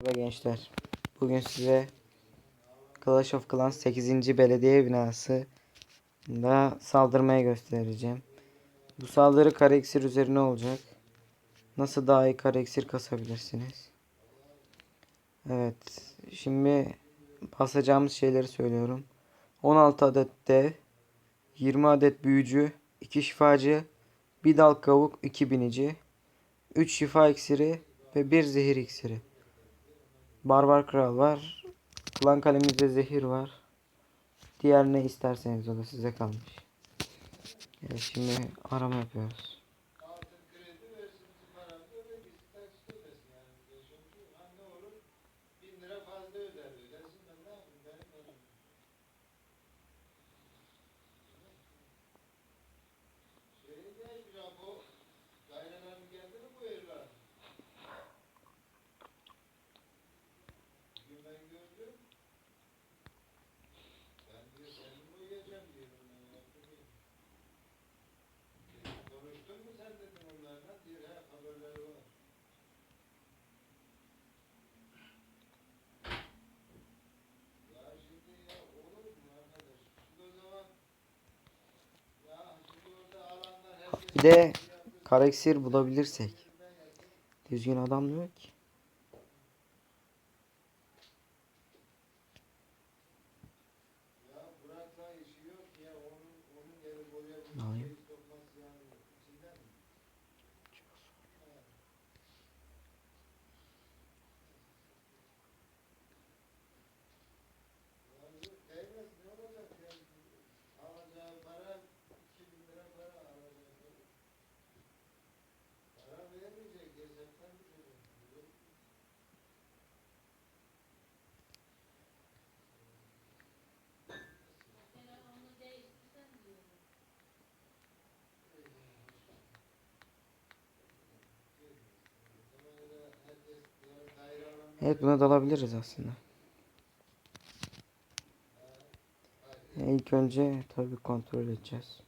Merhaba gençler. Bugün size Clash of Clans 8. belediye binası da saldırmaya göstereceğim. Bu saldırı kare üzerine olacak. Nasıl daha iyi kare iksir kasabilirsiniz? Evet. Şimdi basacağımız şeyleri söylüyorum. 16 adet dev, 20 adet büyücü, 2 şifacı, 1 dal kavuk, 2 binici, 3 şifa iksiri ve 1 zehir iksiri. Barbar Kral var. Klan kalemizde zehir var. Diğer ne isterseniz o da size kalmış. Evet, şimdi arama yapıyoruz. Bir de karaksir bulabilirsek. Düzgün adam yok ki. Evet buna dalabiliriz aslında. E, İlk önce tabi kontrol edeceğiz.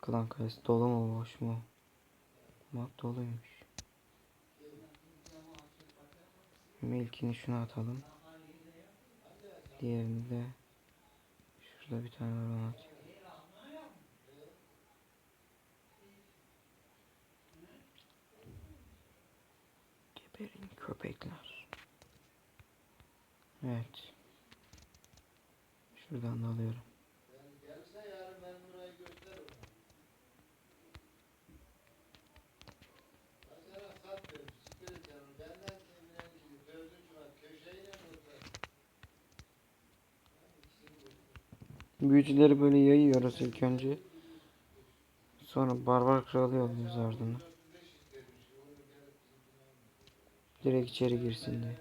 Klan kalesi dolu mu boş mu? Bak doluymuş. Şimdi ilkini şuna atalım. Diğerini de şurada bir tane var ona atayım. Köpekler. Evet. Şuradan da alıyorum. Büyücüleri böyle yayıyoruz ilk önce. Sonra barbar kralı yolluyoruz ardından. Direkt içeri girsin diye.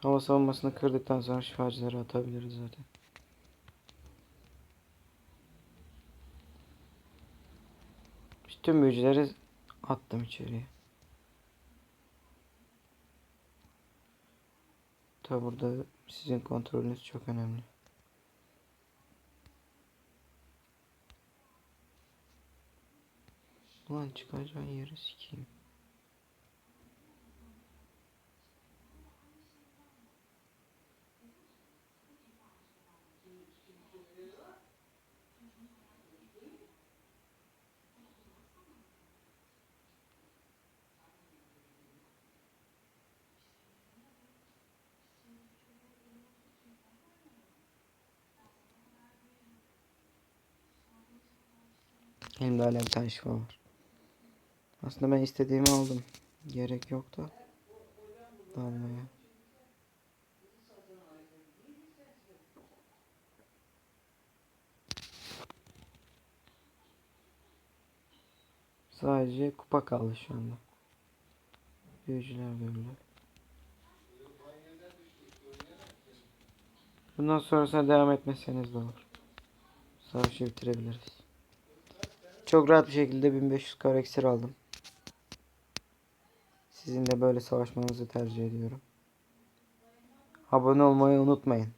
Hava savunmasını kırdıktan sonra şifacıları atabiliriz zaten. Bütün büyücüleri attım içeriye. Tabi burada sizin kontrolünüz çok önemli. Ulan çıkacağın yeri sikeyim. Elimde hala bir tane şifa var. Aslında ben istediğimi aldım. Gerek yok da. Almaya. Sadece kupa kaldı şu anda. Büyücüler bölümü. Bundan sonrasına devam etmeseniz de olur. Savaşı bitirebiliriz. Çok rahat bir şekilde 1500 karakter aldım. Sizin de böyle savaşmanızı tercih ediyorum. Abone olmayı unutmayın.